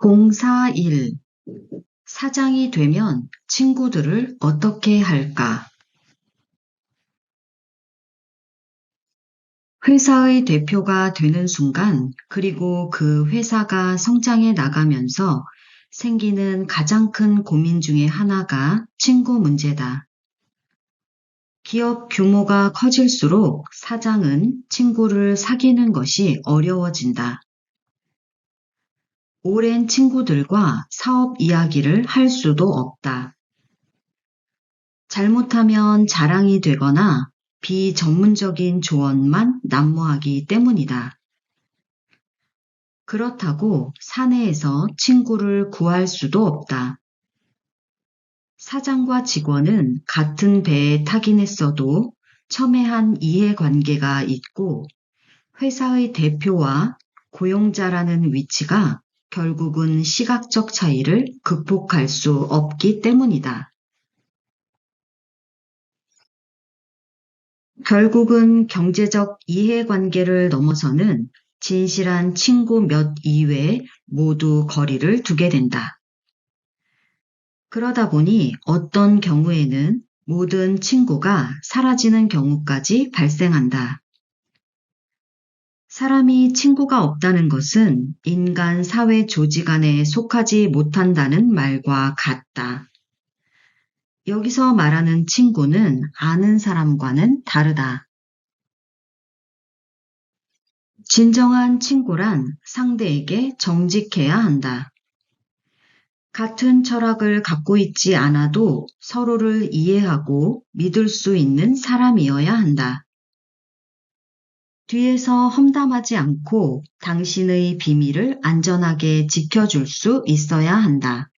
041 사장이 되면 친구들을 어떻게 할까? 회사의 대표가 되는 순간, 그리고 그 회사가 성장해 나가면서 생기는 가장 큰 고민 중에 하나가 친구 문제다. 기업 규모가 커질수록 사장은 친구를 사귀는 것이 어려워진다. 오랜 친구들과 사업 이야기를 할 수도 없다. 잘못하면 자랑이 되거나 비전문적인 조언만 난무하기 때문이다. 그렇다고 사내에서 친구를 구할 수도 없다. 사장과 직원은 같은 배에 타긴 했어도 첨예한 이해관계가 있고 회사의 대표와 고용자라는 위치가 결국은 시각적 차이를 극복할 수 없기 때문이다. 결국은 경제적 이해관계를 넘어서는 진실한 친구 몇 이외에 모두 거리를 두게 된다. 그러다 보니 어떤 경우에는 모든 친구가 사라지는 경우까지 발생한다. 사람이 친구가 없다는 것은 인간 사회 조직 안에 속하지 못한다는 말과 같다. 여기서 말하는 친구는 아는 사람과는 다르다. 진정한 친구란 상대에게 정직해야 한다. 같은 철학을 갖고 있지 않아도 서로를 이해하고 믿을 수 있는 사람이어야 한다. 뒤에서 험담하지 않고 당신의 비밀을 안전하게 지켜줄 수 있어야 한다.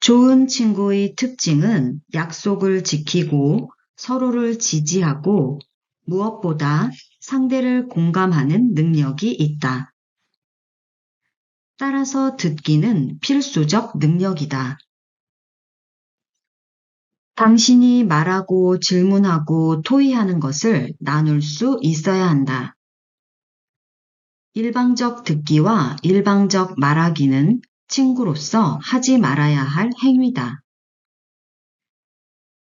좋은 친구의 특징은 약속을 지키고 서로를 지지하고 무엇보다 상대를 공감하는 능력이 있다. 따라서 듣기는 필수적 능력이다. 당신이 말하고 질문하고 토의하는 것을 나눌 수 있어야 한다. 일방적 듣기와 일방적 말하기는 친구로서 하지 말아야 할 행위다.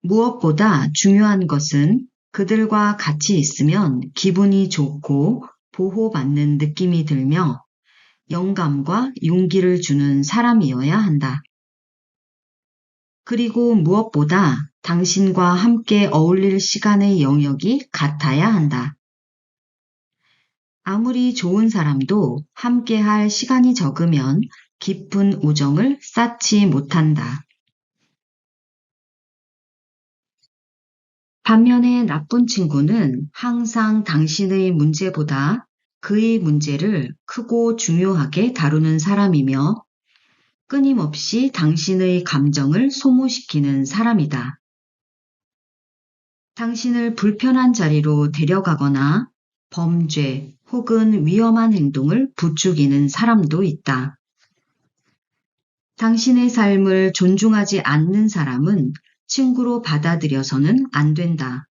무엇보다 중요한 것은 그들과 같이 있으면 기분이 좋고 보호받는 느낌이 들며 영감과 용기를 주는 사람이어야 한다. 그리고 무엇보다 당신과 함께 어울릴 시간의 영역이 같아야 한다. 아무리 좋은 사람도 함께 할 시간이 적으면 깊은 우정을 쌓지 못한다. 반면에 나쁜 친구는 항상 당신의 문제보다 그의 문제를 크고 중요하게 다루는 사람이며 끊임없이 당신의 감정을 소모시키는 사람이다. 당신을 불편한 자리로 데려가거나 범죄 혹은 위험한 행동을 부추기는 사람도 있다. 당신의 삶을 존중하지 않는 사람은 친구로 받아들여서는 안 된다.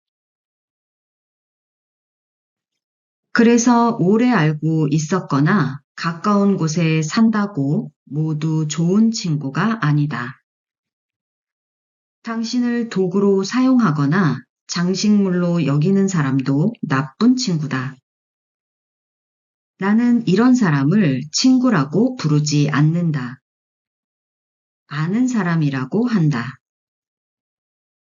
그래서 오래 알고 있었거나 가까운 곳에 산다고 모두 좋은 친구가 아니다. 당신을 도구로 사용하거나 장식물로 여기는 사람도 나쁜 친구다. 나는 이런 사람을 친구라고 부르지 않는다. 아는 사람이라고 한다.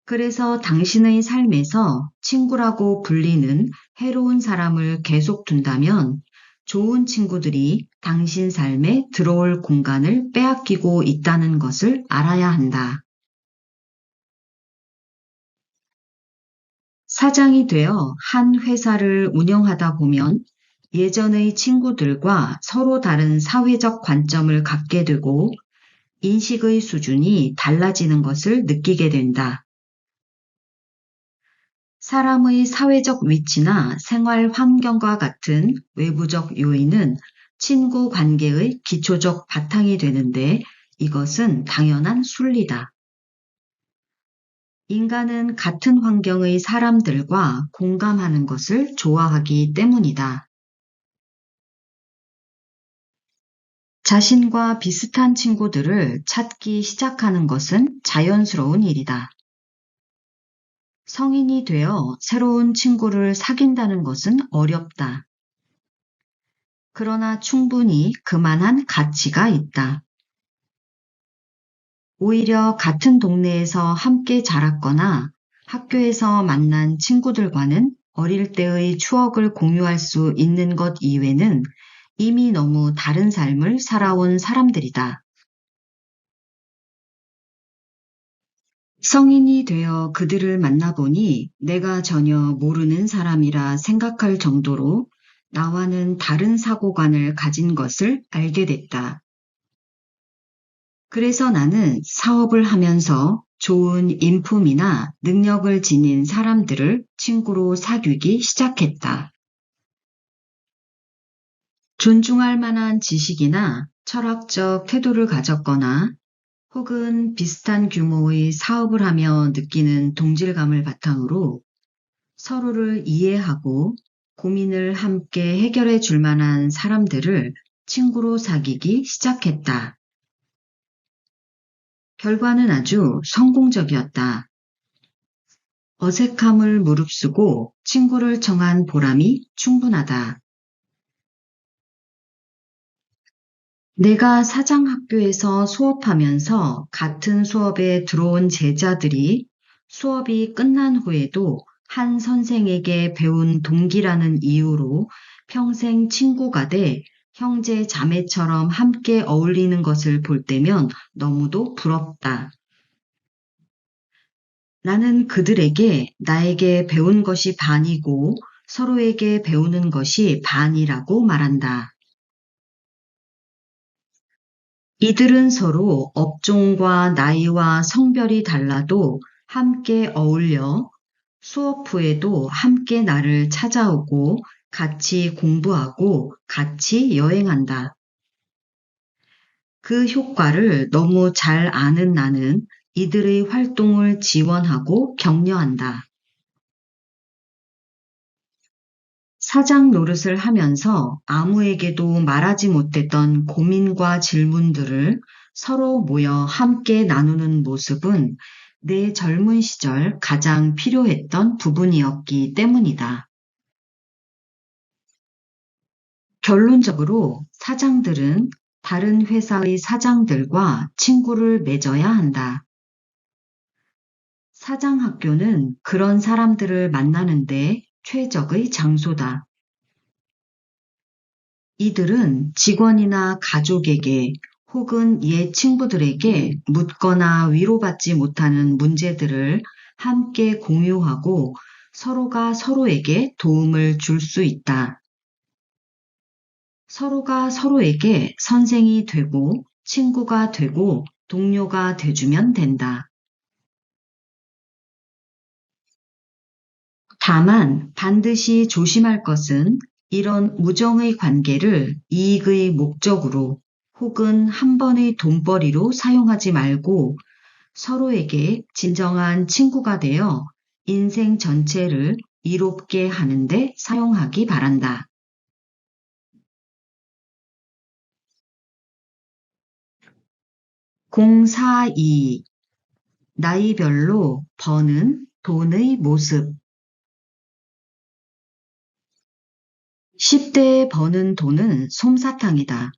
그래서 당신의 삶에서 친구라고 불리는 해로운 사람을 계속 둔다면 좋은 친구들이 당신 삶에 들어올 공간을 빼앗기고 있다는 것을 알아야 한다. 사장이 되어 한 회사를 운영하다 보면 예전의 친구들과 서로 다른 사회적 관점을 갖게 되고 인식의 수준이 달라지는 것을 느끼게 된다. 사람의 사회적 위치나 생활 환경과 같은 외부적 요인은 친구 관계의 기초적 바탕이 되는데 이것은 당연한 순리다. 인간은 같은 환경의 사람들과 공감하는 것을 좋아하기 때문이다. 자신과 비슷한 친구들을 찾기 시작하는 것은 자연스러운 일이다. 성인이 되어 새로운 친구를 사귄다는 것은 어렵다. 그러나 충분히 그만한 가치가 있다. 오히려 같은 동네에서 함께 자랐거나 학교에서 만난 친구들과는 어릴 때의 추억을 공유할 수 있는 것 이외는 이미 너무 다른 삶을 살아온 사람들이다. 성인이 되어 그들을 만나보니 내가 전혀 모르는 사람이라 생각할 정도로 나와는 다른 사고관을 가진 것을 알게 됐다. 그래서 나는 사업을 하면서 좋은 인품이나 능력을 지닌 사람들을 친구로 사귀기 시작했다. 존중할 만한 지식이나 철학적 태도를 가졌거나 혹은 비슷한 규모의 사업을 하며 느끼는 동질감을 바탕으로 서로를 이해하고 고민을 함께 해결해 줄 만한 사람들을 친구로 사귀기 시작했다. 결과는 아주 성공적이었다. 어색함을 무릅쓰고 친구를 청한 보람이 충분하다. 내가 사장학교에서 수업하면서 같은 수업에 들어온 제자들이 수업이 끝난 후에도 한 선생에게 배운 동기라는 이유로 평생 친구가 돼 형제 자매처럼 함께 어울리는 것을 볼 때면 너무도 부럽다. 나는 그들에게 나에게 배운 것이 반이고 서로에게 배우는 것이 반이라고 말한다. 이들은 서로 업종과 나이와 성별이 달라도 함께 어울려 수업 후에도 함께 나를 찾아오고 같이 공부하고 같이 여행한다. 그 효과를 너무 잘 아는 나는 이들의 활동을 지원하고 격려한다. 사장 노릇을 하면서 아무에게도 말하지 못했던 고민과 질문들을 서로 모여 함께 나누는 모습은 내 젊은 시절 가장 필요했던 부분이었기 때문이다. 결론적으로 사장들은 다른 회사의 사장들과 친구를 맺어야 한다. 사장 학교는 그런 사람들을 만나는데 최적의 장소다. 이들은 직원이나 가족에게 혹은 옛 친구들에게 묻거나 위로받지 못하는 문제들을 함께 공유하고 서로가 서로에게 도움을 줄 수 있다. 서로가 서로에게 선생이 되고 친구가 되고 동료가 돼주면 된다. 다만 반드시 조심할 것은 이런 우정의 관계를 이익의 목적으로 혹은 한 번의 돈벌이로 사용하지 말고 서로에게 진정한 친구가 되어 인생 전체를 이롭게 하는데 사용하기 바란다. 공사이 나이별로 버는 돈의 모습 10대에 버는 돈은 솜사탕이다.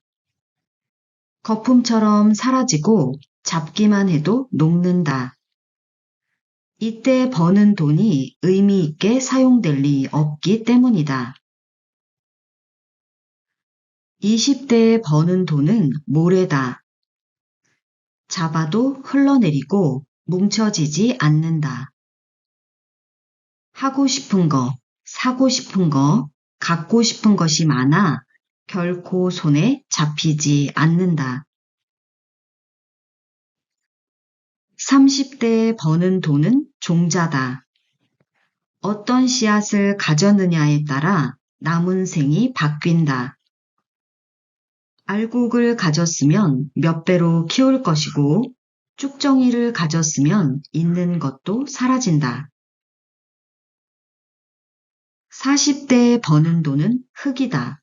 거품처럼 사라지고 잡기만 해도 녹는다. 이때 버는 돈이 의미 있게 사용될 리 없기 때문이다. 20대에 버는 돈은 모래다. 잡아도 흘러내리고 뭉쳐지지 않는다. 하고 싶은 거, 사고 싶은 거, 갖고 싶은 것이 많아 결코 손에 잡히지 않는다. 30대에 버는 돈은 종자다. 어떤 씨앗을 가졌느냐에 따라 남은 생이 바뀐다. 알곡을 가졌으면 몇 배로 키울 것이고 쭉정이를 가졌으면 있는 것도 사라진다. 40대에 버는 돈은 흙이다.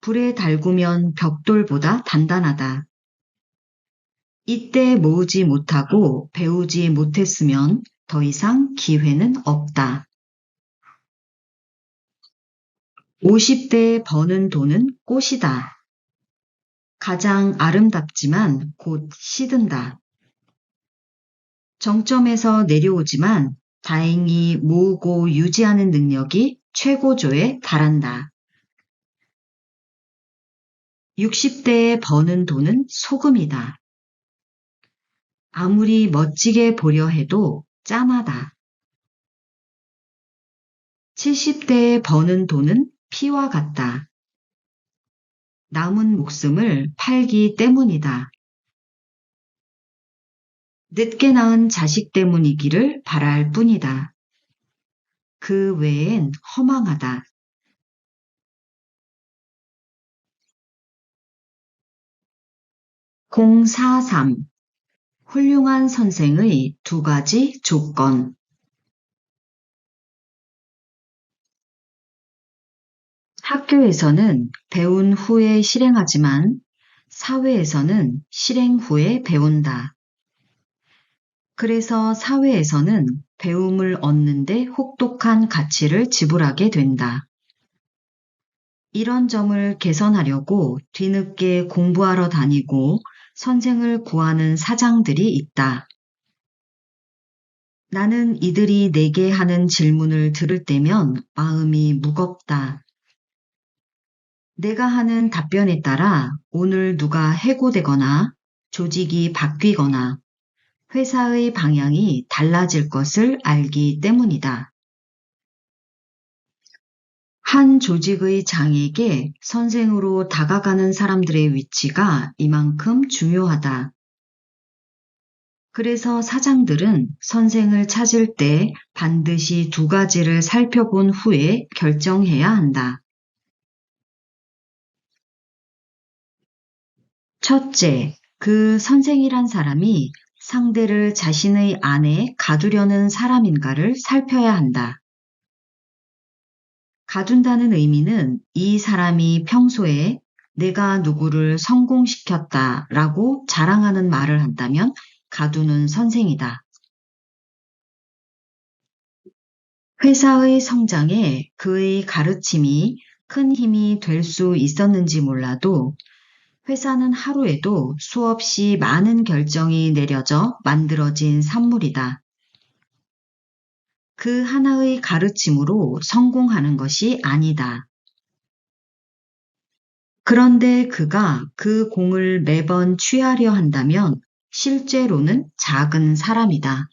불에 달구면 벽돌보다 단단하다. 이때 모으지 못하고 배우지 못했으면 더 이상 기회는 없다. 50대에 버는 돈은 꽃이다. 가장 아름답지만 곧 시든다. 정점에서 내려오지만 다행히 모으고 유지하는 능력이 최고조에 달한다. 60대에 버는 돈은 소금이다. 아무리 멋지게 보려 해도 짠하다. 70대에 버는 돈은 피와 같다. 남은 목숨을 팔기 때문이다. 늦게 낳은 자식 때문이기를 바랄 뿐이다. 그 외엔 허망하다. 043 훌륭한 선생의 두 가지 조건 학교에서는 배운 후에 실행하지만 사회에서는 실행 후에 배운다. 그래서 사회에서는 배움을 얻는데 혹독한 가치를 지불하게 된다. 이런 점을 개선하려고 뒤늦게 공부하러 다니고 선생을 구하는 사장들이 있다. 나는 이들이 내게 하는 질문을 들을 때면 마음이 무겁다. 내가 하는 답변에 따라 오늘 누가 해고되거나 조직이 바뀌거나 회사의 방향이 달라질 것을 알기 때문이다. 한 조직의 장에게 선생으로 다가가는 사람들의 위치가 이만큼 중요하다. 그래서 사장들은 선생을 찾을 때 반드시 두 가지를 살펴본 후에 결정해야 한다. 첫째, 그 선생이란 사람이 상대를 자신의 안에 가두려는 사람인가를 살펴야 한다. 가둔다는 의미는 이 사람이 평소에 내가 누구를 성공시켰다 라고 자랑하는 말을 한다면 가두는 선생이다. 회사의 성장에 그의 가르침이 큰 힘이 될 수 있었는지 몰라도 회사는 하루에도 수없이 많은 결정이 내려져 만들어진 산물이다. 그 하나의 가르침으로 성공하는 것이 아니다. 그런데 그가 그 공을 매번 취하려 한다면 실제로는 작은 사람이다.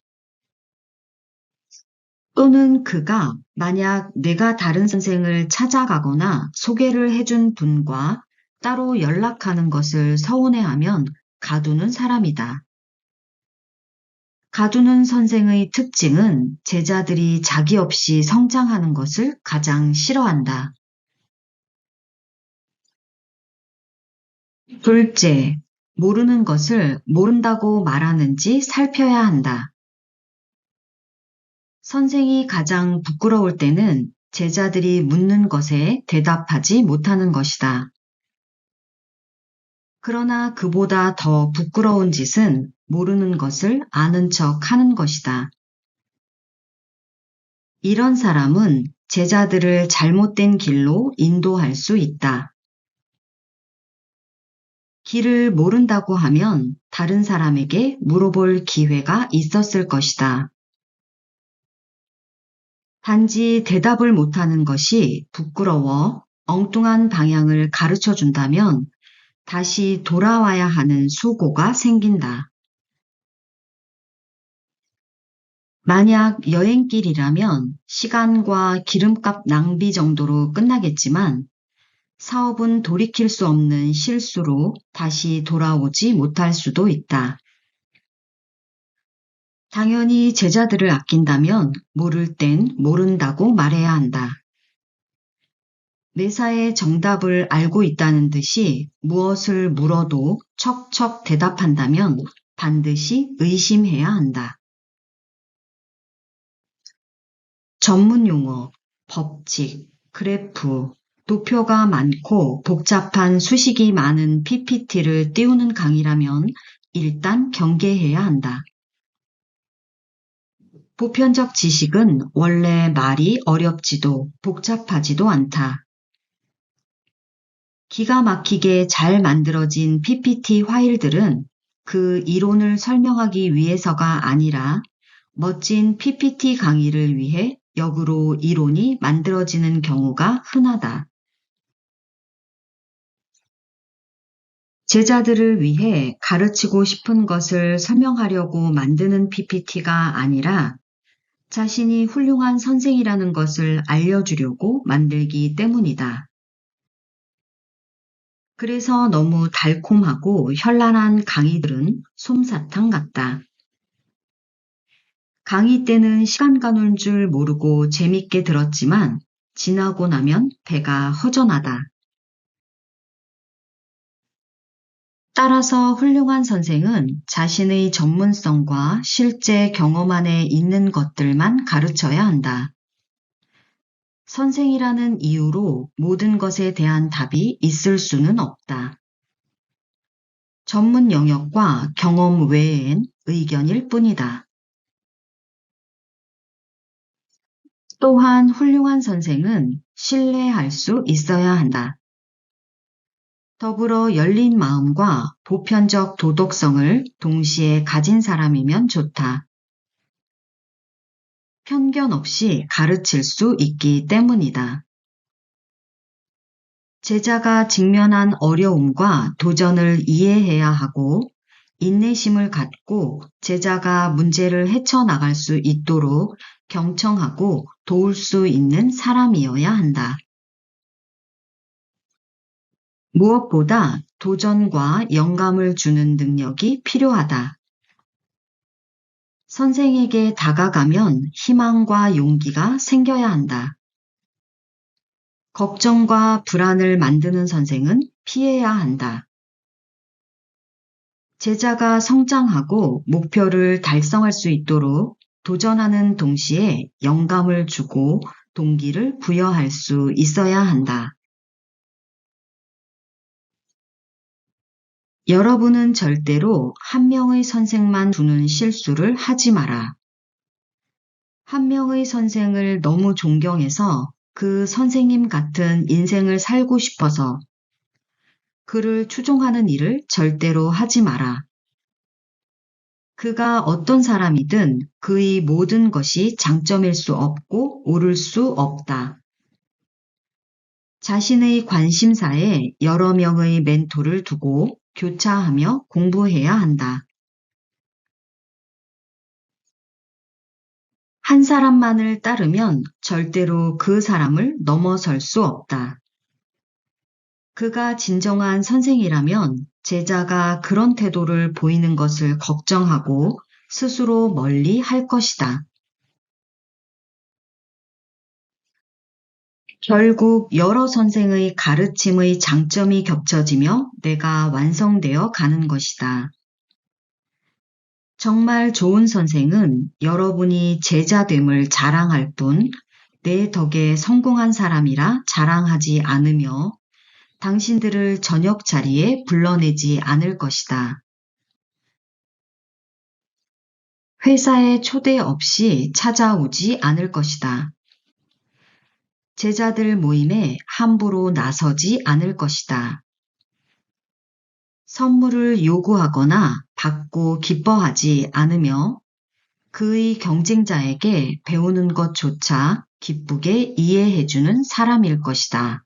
또는 그가 만약 내가 다른 선생을 찾아가거나 소개를 해준 분과 따로 연락하는 것을 서운해하면 가두는 사람이다. 가두는 선생의 특징은 제자들이 자기 없이 성장하는 것을 가장 싫어한다. 둘째, 모르는 것을 모른다고 말하는지 살펴야 한다. 선생이 가장 부끄러울 때는 제자들이 묻는 것에 대답하지 못하는 것이다. 그러나 그보다 더 부끄러운 짓은 모르는 것을 아는 척 하는 것이다. 이런 사람은 제자들을 잘못된 길로 인도할 수 있다. 길을 모른다고 하면 다른 사람에게 물어볼 기회가 있었을 것이다. 단지 대답을 못하는 것이 부끄러워 엉뚱한 방향을 가르쳐 준다면 다시 돌아와야 하는 수고가 생긴다. 만약 여행길이라면 시간과 기름값 낭비 정도로 끝나겠지만 사업은 돌이킬 수 없는 실수로 다시 돌아오지 못할 수도 있다. 당연히 제자들을 아낀다면 모를 땐 모른다고 말해야 한다. 매사에 정답을 알고 있다는 듯이 무엇을 물어도 척척 대답한다면 반드시 의심해야 한다. 전문 용어, 법칙, 그래프, 도표가 많고 복잡한 수식이 많은 PPT를 띄우는 강의라면 일단 경계해야 한다. 보편적 지식은 원래 말이 어렵지도 복잡하지도 않다. 기가 막히게 잘 만들어진 PPT 파일들은 그 이론을 설명하기 위해서가 아니라 멋진 PPT 강의를 위해 역으로 이론이 만들어지는 경우가 흔하다. 제자들을 위해 가르치고 싶은 것을 설명하려고 만드는 PPT가 아니라 자신이 훌륭한 선생이라는 것을 알려주려고 만들기 때문이다. 그래서 너무 달콤하고 현란한 강의들은 솜사탕 같다. 강의 때는 시간 가는 줄 모르고 재밌게 들었지만 지나고 나면 배가 허전하다. 따라서 훌륭한 선생은 자신의 전문성과 실제 경험 안에 있는 것들만 가르쳐야 한다. 선생이라는 이유로 모든 것에 대한 답이 있을 수는 없다. 전문 영역과 경험 외엔 의견일 뿐이다. 또한 훌륭한 선생은 신뢰할 수 있어야 한다. 더불어 열린 마음과 보편적 도덕성을 동시에 가진 사람이면 좋다. 편견 없이 가르칠 수 있기 때문이다. 제자가 직면한 어려움과 도전을 이해해야 하고 인내심을 갖고 제자가 문제를 헤쳐나갈 수 있도록 경청하고 도울 수 있는 사람이어야 한다. 무엇보다 도전과 영감을 주는 능력이 필요하다. 선생에게 다가가면 희망과 용기가 생겨야 한다. 걱정과 불안을 만드는 선생은 피해야 한다. 제자가 성장하고 목표를 달성할 수 있도록 도전하는 동시에 영감을 주고 동기를 부여할 수 있어야 한다. 여러분은 절대로 한 명의 선생만 두는 실수를 하지 마라. 한 명의 선생을 너무 존경해서 그 선생님 같은 인생을 살고 싶어서 그를 추종하는 일을 절대로 하지 마라. 그가 어떤 사람이든 그의 모든 것이 장점일 수 없고 옳을 수 없다. 자신의 관심사에 여러 명의 멘토를 두고 교차하며 공부해야 한다. 한 사람만을 따르면 절대로 그 사람을 넘어설 수 없다. 그가 진정한 선생이라면 제자가 그런 태도를 보이는 것을 걱정하고 스스로 멀리 할 것이다. 결국 여러 선생의 가르침의 장점이 겹쳐지며 내가 완성되어 가는 것이다. 정말 좋은 선생은 여러분이 제자됨을 자랑할 뿐 내 덕에 성공한 사람이라 자랑하지 않으며 당신들을 저녁 자리에 불러내지 않을 것이다. 회사에 초대 없이 찾아오지 않을 것이다. 제자들 모임에 함부로 나서지 않을 것이다. 선물을 요구하거나 받고 기뻐하지 않으며 그의 경쟁자에게 배우는 것조차 기쁘게 이해해주는 사람일 것이다.